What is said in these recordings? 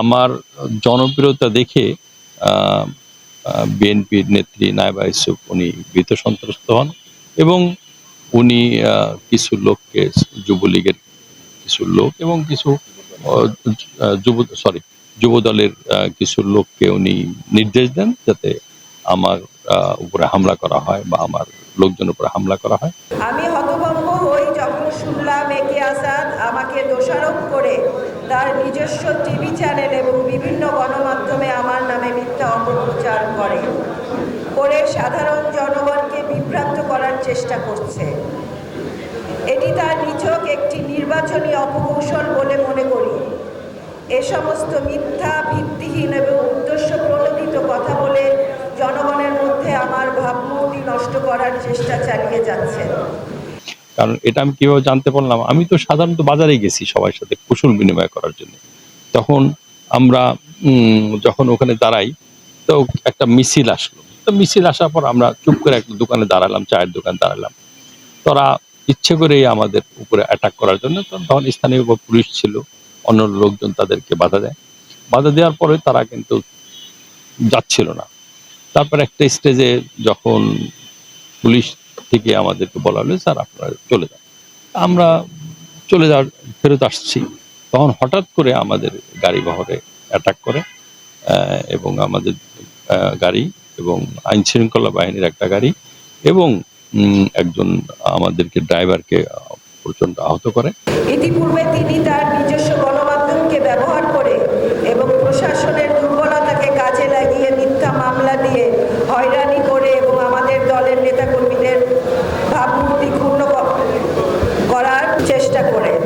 আমার জনপ্রিয়তা দেখে বিএনপির নেত্রী নায়বা ইউসুফ উনি ভীত সন্ত্রস্ত হন এবং উনি কিছু লোককে, যুবলীগের কিছু লোক এবং কিছু যুব সরি যুব দলের কিছু লোককে উনি নির্দেশ দেন যাতে আমার উপরে হামলা করা হয় বা আমার লোকজনের উপরে হামলা করা হয়। আমি হতভম্ব হই যখন শুনলাম আমাকে দোষারোপ করে তার নিজস্ব টিভি চ্যানেল এবং বিভিন্ন গণমাধ্যমে আমার নামে মিথ্যা অপপ্রচার করে। করে সাধারণ জনগণকে বিভ্রান্ত করার চেষ্টা করছে। এটি তার নিছক একটি নির্বাচনী অপকৌশল বলে মনে করি। এ সমস্ত মিথ্যা, ভিত্তিহীন এবং উদ্দেশ্য প্রণোদিত কথা বলে জনগণের মধ্যে আমার ভাবমূর্তি নষ্ট করার চেষ্টা চালিয়ে যাচ্ছেন কারণ এটা আমি কীভাবে জানতে পারলাম, আমি তো সাধারণত বাজারে গেছি সবার সাথে কুশল বিনিময় করার জন্য। তখন আমরা যখন ওখানে দাঁড়াই, তো একটা মিছিল আসলো। তো মিছিল আসার পর আমরা চুপ করে একটা দোকানে দাঁড়ালাম, চায়ের দোকান দাঁড়ালাম। তারা ইচ্ছে করেই আমাদের উপরে অ্যাটাক করার জন্য তখন স্থানীয় পুলিশ ছিল, অন্য লোকজন তাদেরকে বাধা দেয়। বাধা দেওয়ার পরে তারা কিন্তু যাচ্ছিল না। তারপর একটা স্টেজে যখন পুলিশ থেকে আমাদেরকে বলা হলো, স্যার, আপনারা চলে যান। আমরা চলে যাওয়ার ফেরত আসছি। তখন হঠাৎ করে আমাদের গাড়ি বহরে অ্যাটাক করে এবং আমাদের গাড়ি এবং আইন শৃঙ্খলা বাহিনীর একটা গাড়ি এবং একজন আমাদেরকে ড্রাইভারকে প্রচণ্ড আহত করে। ইতিপূর্বে তিনি তার নিজস্ব গণমাধ্যমকে ব্যবহার করে এবং প্রশাসনের দুর্বলতাকে কাজে লাগিয়ে মিথ্যা মামলা দিয়ে হয়রানি করে এবং আমাদের দলের নেতাকর্মীদের ভাবমূর্তি ক্ষুণ্ণ ক- করার চেষ্টা করে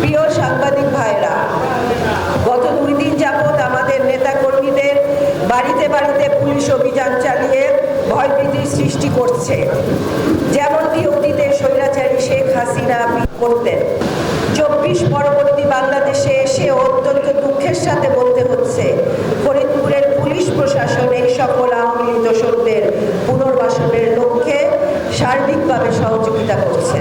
প্রিয় সাংবাদিক ভাইরা গত দুই দিন যাবৎ আমাদের নেতাকর্মীদের বাড়িতে বাড়িতে পুলিশ অভিযান চালিয়ে ভয়ভীতির সৃষ্টি করছে। যেমনটি অতীতে স্বৈরাচারী শেখ হাসিনা করতেন। চব্বিশ পরবর্তী বাংলাদেশে এসে অত্যন্ত দুঃখের সাথে বলতে হচ্ছে, ফরিদপুরের পুলিশ প্রশাসন এই সকল আওয়ামী লীগ দোষরদের পুনর্বাসনের লক্ষ্যে সার্বিকভাবে সহযোগিতা করছে।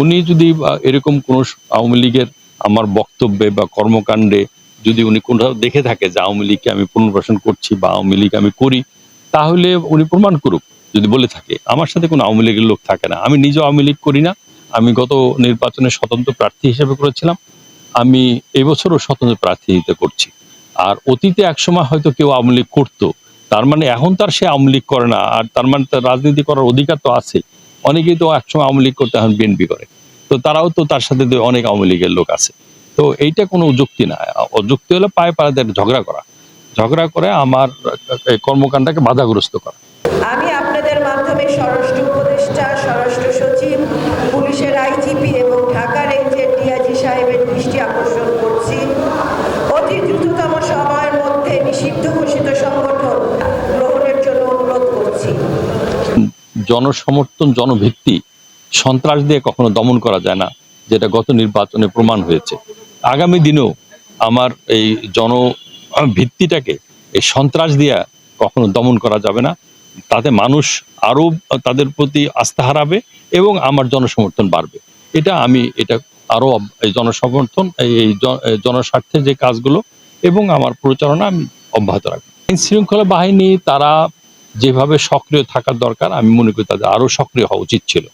উনি যদি এরকম কোন আওয়ামী লীগের আমার বক্তব্যে বা কর্মকাণ্ডে যদি উনি কোথাও দেখে থাকে যে আওয়ামী লীগকে আমি পুনর্বাসন করছি বা আওয়ামী লীগ আমি করি, তাহলে উনি প্রমাণ করুক, যদি বলে থাকে। আমার সাথে কোনো আওয়ামী লীগের লোক থাকে না। আমি নিজেও আওয়ামী লীগ করি না। আমি গত নির্বাচনে স্বতন্ত্র প্রার্থী হিসেবে করেছিলাম। আমি এবছরও স্বতন্ত্র প্রার্থীতে করছি। আর অতীতে একসময় হয়তো কেউ আওয়ামী লীগ করতো। তার মানে এখন তার সে আওয়ামী লীগ করে না। আর তার মানে তার রাজনীতি করার অধিকার তো আছে। অনেকেই তো একসময় আওয়ামী লীগ করতে এখন বিএনপি করে। তো তারাও তো তার সাথে অনেক আওয়ামী লীগের লোক আছে। তো এইটা কোনো যুক্তি না। অযুক্তি হলে পায়ে পাড়াদের ঝগড়া করা। ঝগড়া করে আমার কর্মকাণ্ডকে বাধাগ্রস্ত করা। আমি আপনাদের মাধ্যমে স্বরাষ্ট্র উপদেষ্টা স্বরাষ্ট্র সচিব পুলিশের আইজিপি এবং ঢাকা রেঞ্জের ডিআইজি সাহেবের দৃষ্টি আকর্ষণ করছি। অতি দ্রুততম সময়ের মধ্যে নিষিদ্ধ ঘোষিত সংগঠন গ্রহণের জন্য অনুরোধ করছি। জনসমর্থন জনভিত্তি সন্ত্রাস দিয়ে কখনো দমন করা যায় না, যেটা গত নির্বাচনে প্রমাণ হয়েছে। আগামী দিনেও আমার এই জন ভিত্তিটাকে, এই সন্ত্রাস দিয়ে কখনো দমন করা যাবে না। তাতে মানুষ আরও তাদের প্রতি আস্থা হারাবে এবং আমার জনসমর্থন বাড়বে। এটা আমি, এটা আরও এই জনসমর্থন, এই- এই জন- এই জনস্বার্থের যে কাজগুলো এবং আমার প্রচারণা আমি অব্যাহত রাখব। আইন শৃঙ্খলা বাহিনী, তারা যেভাবে সক্রিয় থাকার দরকার, আমি মনে করি তাদের আরও সক্রিয় হওয়া উচিত ছিল।